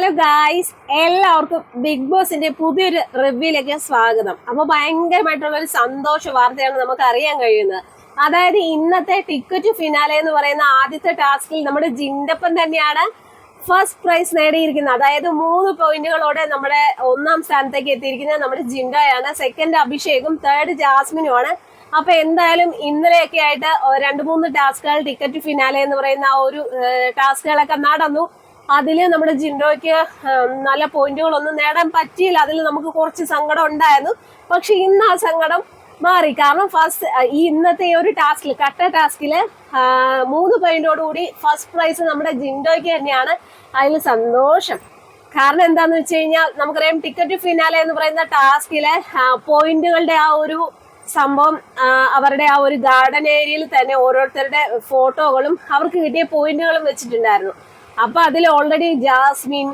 Hello guys എല്ലാവർക്കും big ബോസിന്റെ പുതിയൊരു റിവ്യൂയിലേക്ക് സ്വാഗതം. അപ്പൊ ഭയങ്കരമായിട്ടുള്ള ഒരു സന്തോഷ വാർത്തയാണ് നമുക്ക് അറിയാൻ കഴിയുന്നത്. അതായത് ഇന്നത്തെ ടിക്കറ്റ് ഫിനാലെ എന്ന് പറയുന്ന ആദ്യത്തെ ടാസ്കിൽ നമ്മുടെ ജിൻഡപ്പൻ തന്നെയാണ് ഫസ്റ്റ് പ്രൈസ് നേടിയിരിക്കുന്നത്. അതായത് മൂന്ന് പോയിന്റുകളോടെ നമ്മുടെ ഒന്നാം സ്ഥാനത്തേക്ക് എത്തിയിരിക്കുന്നത് നമ്മുടെ ജിൻഡയാണ്. Second അഭിഷേകും third ജാസ്മിനുമാണ്. അപ്പൊ എന്തായാലും ഇന്നലെയൊക്കെ ആയിട്ട് രണ്ട് മൂന്ന് ടാസ്കുകൾ ടിക്കറ്റ് ഫിനാലെ എന്ന് പറയുന്ന ആ ഒരു ടാസ്കുകളൊക്കെ നടന്നു. അതിൽ നമ്മുടെ ജിൻഡോയ്ക്ക് നല്ല പോയിന്റുകളൊന്നും നേടാൻ പറ്റിയില്ല. അതിൽ നമുക്ക് കുറച്ച് സങ്കടം ഉണ്ടായിരുന്നു. പക്ഷെ ഇന്ന് ആ സങ്കടം മാറി. കാരണം ഫസ്റ്റ് ഈ ഇന്നത്തെ ഒരു ടാസ്കിൽ കട്ട ടാസ്കിൽ മൂന്ന് പോയിന്റോടുകൂടി ഫസ്റ്റ് പ്രൈസ് നമ്മുടെ ജിൻഡോയ്ക്ക് തന്നെയാണ്. അതിൽ സന്തോഷം. കാരണം എന്താന്ന് വെച്ച് കഴിഞ്ഞാൽ നമുക്കറിയാം ടിക്കറ്റ് ഫിനാലെ എന്ന് പറയുന്ന ടാസ്കിലെ പോയിന്റുകളുടെ ആ ഒരു സംഭവം അവരുടെ ആ ഒരു ഗാർഡൻ ഏരിയയിൽ തന്നെ ഓരോരുത്തരുടെ ഫോട്ടോകളും അവർക്ക് കിട്ടിയ പോയിന്റുകളും വെച്ചിട്ടുണ്ടായിരുന്നു. അപ്പൊ അതിൽ ഓൾറെഡി ജാസ്മിൻ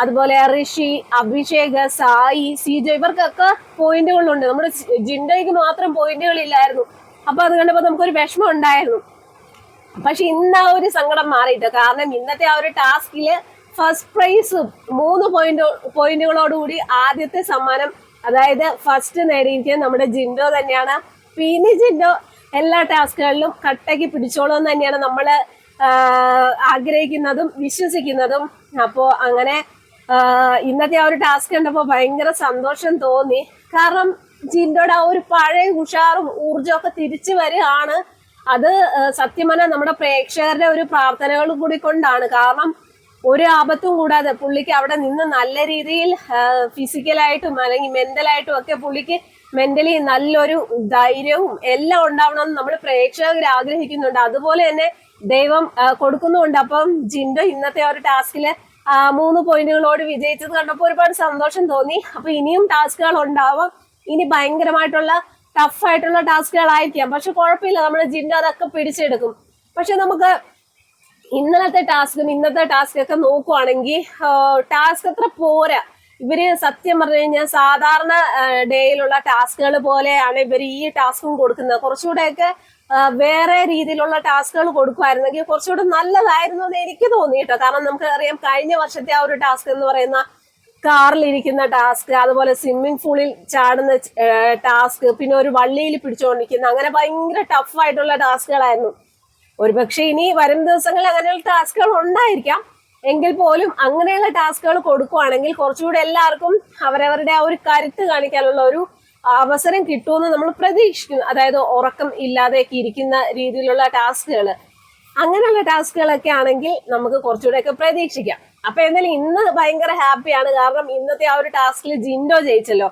അതുപോലെ ഋഷി അഭിഷേക് സായി സിജോ ഇവർക്കൊക്കെ പോയിന്റുകളുണ്ട് നമ്മുടെ ജിൻഡോയ്ക്ക് മാത്രം പോയിന്റുകൾ ഇല്ലായിരുന്നു അപ്പൊ അത് കണ്ടപ്പോ നമുക്കൊരു വിഷമം ഉണ്ടായിരുന്നു. പക്ഷെ ഇന്ന് ആ ഒരു സങ്കടം മാറിയിട്ട്? കാരണം ഇന്നത്തെ ആ ഒരു ടാസ്കിൽ ഫസ്റ്റ് പ്രൈസ് മൂന്ന് പോയിന്റ് പോയിന്റുകളോടുകൂടി ആദ്യത്തെ സമ്മാനം അതായത് ഫസ്റ്റ് നേടിയിരിക്കുന്നത് നമ്മുടെ ജിൻഡോ തന്നെയാണ്. പിന്നെ ജിൻഡോ എല്ലാ ടാസ്കുകളിലും കട്ടയ്ക്ക് എന്ന് തന്നെയാണ് നമ്മൾ ആഗ്രഹിക്കുന്നതും വിശ്വസിക്കുന്നതും. അപ്പോൾ അങ്ങനെ ഇന്നത്തെ ആ ഒരു ടാസ്ക് കണ്ടപ്പോൾ ഭയങ്കര സന്തോഷം തോന്നി. കാരണം ജിൻഡോയുടെ ആ ഒരു പഴയ ഉഷാറും ഊർജമൊക്കെ തിരിച്ചു വരികയാണ്. അത് സത്യം പറഞ്ഞാൽ നമ്മുടെ പ്രേക്ഷകരുടെ ഒരു പ്രാർത്ഥനകൾ കൂടി കൊണ്ടാണ്. കാരണം ഒരു ആപത്തും കൂടാതെ പുള്ളിക്ക് അവിടെ നിന്ന് നല്ല രീതിയിൽ ഫിസിക്കലായിട്ടും അല്ലെങ്കിൽ മെന്റലായിട്ടും ഒക്കെ പുള്ളിക്ക് മെന്റലി നല്ലൊരു ധൈര്യവും എല്ലാം ഉണ്ടാവണമെന്ന് നമ്മൾ പ്രേക്ഷകർ ആഗ്രഹിക്കുന്നുണ്ട്. അതുപോലെ തന്നെ ദൈവം കൊടുക്കുന്നുണ്ട് അപ്പം ജിൻഡോ ഇന്നത്തെ ഒരു ടാസ്കിൽ മൂന്ന് പോയിന്റുകളോട് വിജയിച്ചത് കണ്ടപ്പോൾ ഒരുപാട് സന്തോഷം തോന്നി. അപ്പൊ ഇനിയും ടാസ്കുകൾ ഉണ്ടാവാം. ഇനി ഭയങ്കരമായിട്ടുള്ള ടഫായിട്ടുള്ള ടാസ്കുകളായിരിക്കാം. പക്ഷെ കുഴപ്പമില്ല. നമ്മുടെ ജിൻഡോ അതൊക്കെ പിടിച്ചെടുക്കും. പക്ഷെ നമുക്ക് ഇന്നലത്തെ ടാസ്കും ഇന്നത്തെ ടാസ്ക് ഒക്കെ നോക്കുവാണെങ്കിൽ ടാസ്ക് അത്ര പോരാ. ഇവർ സത്യം പറഞ്ഞു കഴിഞ്ഞാൽ സാധാരണ ഡേയിലുള്ള ടാസ്കുകൾ പോലെയാണ് ഇവർ ഈ ടാസ്കും കൊടുക്കുന്നത്. കുറച്ചുകൂടെയൊക്കെ വേറെ രീതിയിലുള്ള ടാസ്കുകൾ കൊടുക്കുമായിരുന്നെങ്കിൽ കുറച്ചുകൂടെ നല്ലതായിരുന്നു എന്ന് എനിക്ക് തോന്നി കേട്ടോ കാരണം നമുക്ക് അറിയാം കഴിഞ്ഞ വർഷത്തെ ആ ഒരു ടാസ്ക് എന്ന് പറയുന്ന കാറിൽ കാറിലിരിക്കുന്ന ടാസ്ക് അതുപോലെ സ്വിമ്മിംഗ് പൂളിൽ ചാടുന്ന ടാസ്ക് പിന്നെ ഒരു വള്ളിയിൽ പിടിച്ചുകൊണ്ടിരിക്കുന്ന അങ്ങനെ ഭയങ്കര ടഫായിട്ടുള്ള ടാസ്കുകളായിരുന്നു. ഒരുപക്ഷെ ഇനി വരും ദിവസങ്ങളിൽ അങ്ങനെയുള്ള ടാസ്കുകൾ ഉണ്ടായിരിക്കാം. എങ്കിൽ പോലും അങ്ങനെയുള്ള ടാസ്കുകൾ കൊടുക്കുകയാണെങ്കിൽ കുറച്ചുകൂടെ എല്ലാവർക്കും അവരവരുടെ ആ ഒരു കരുത്ത് കാണിക്കാനുള്ള ഒരു അവസരം കിട്ടുമെന്ന് നമ്മൾ പ്രതീക്ഷിക്കുന്നു. അതായത് ഉറക്കം ഇല്ലാതെയൊക്കെ ഇരിക്കുന്ന രീതിയിലുള്ള ടാസ്കുകൾ. അങ്ങനെയുള്ള ടാസ്കുകളൊക്കെ ആണെങ്കിൽ നമുക്ക് കുറച്ചുകൂടെയൊക്കെ പ്രതീക്ഷിക്കാം. അപ്പൊ എന്തായാലും ഇന്ന് ഭയങ്കര ഹാപ്പിയാണ്. കാരണം ഇന്നത്തെ ആ ഒരു ടാസ്കിൽ ജിൻഡോ ജയിച്ചല്ലോ.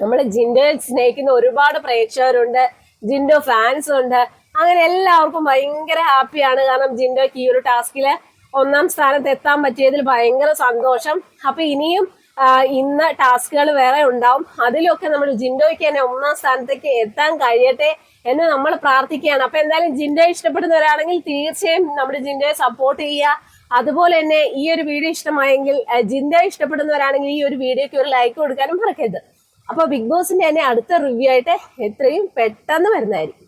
നമ്മൾ ജിൻഡോയെ സ്നേഹിക്കുന്ന ഒരുപാട് പ്രേക്ഷകരുണ്ട്. ജിൻഡോ ഫാൻസ് ഉണ്ട്. അങ്ങനെ എല്ലാവർക്കും ഭയങ്കര ഹാപ്പിയാണ്. കാരണം ജിൻഡോയ്ക്ക് ഈ ഒരു ടാസ്കിൽ ഒന്നാം സ്ഥാനത്ത് എത്താൻ പറ്റിയതിൽ ഭയങ്കര സന്തോഷം. അപ്പൊ ഇനിയും ഇന്ന് ടാസ്കുകൾ വേറെ ഉണ്ടാവും. അതിലൊക്കെ നമ്മൾ ജിൻഡോയ്ക്ക് തന്നെ ഒന്നാം സ്ഥാനത്തേക്ക് എത്താൻ കഴിയട്ടെ എന്ന് നമ്മൾ പ്രാർത്ഥിക്കുകയാണ്. അപ്പൊ എന്തായാലും ജിൻഡോ ഇഷ്ടപ്പെടുന്നവരാണെങ്കിൽ തീർച്ചയായും നമ്മുടെ ജിൻഡോയെ സപ്പോർട്ട് ചെയ്യുക. അതുപോലെ തന്നെ ഈ ഒരു വീഡിയോ ഇഷ്ടമായെങ്കിൽ ആ, ജിൻഡോ ഇഷ്ടപ്പെടുന്നവരാണെങ്കിൽ ഈ ഒരു വീഡിയോക്ക് ഒരു ലൈക്ക് കൊടുക്കാനും മറക്കരുത്. അപ്പോൾ ബിഗ് ബോസിന്റെ തന്നെ അടുത്ത റിവ്യൂ ആയിട്ട് എത്രയും പെട്ടെന്ന് വരുന്നതായിരിക്കും.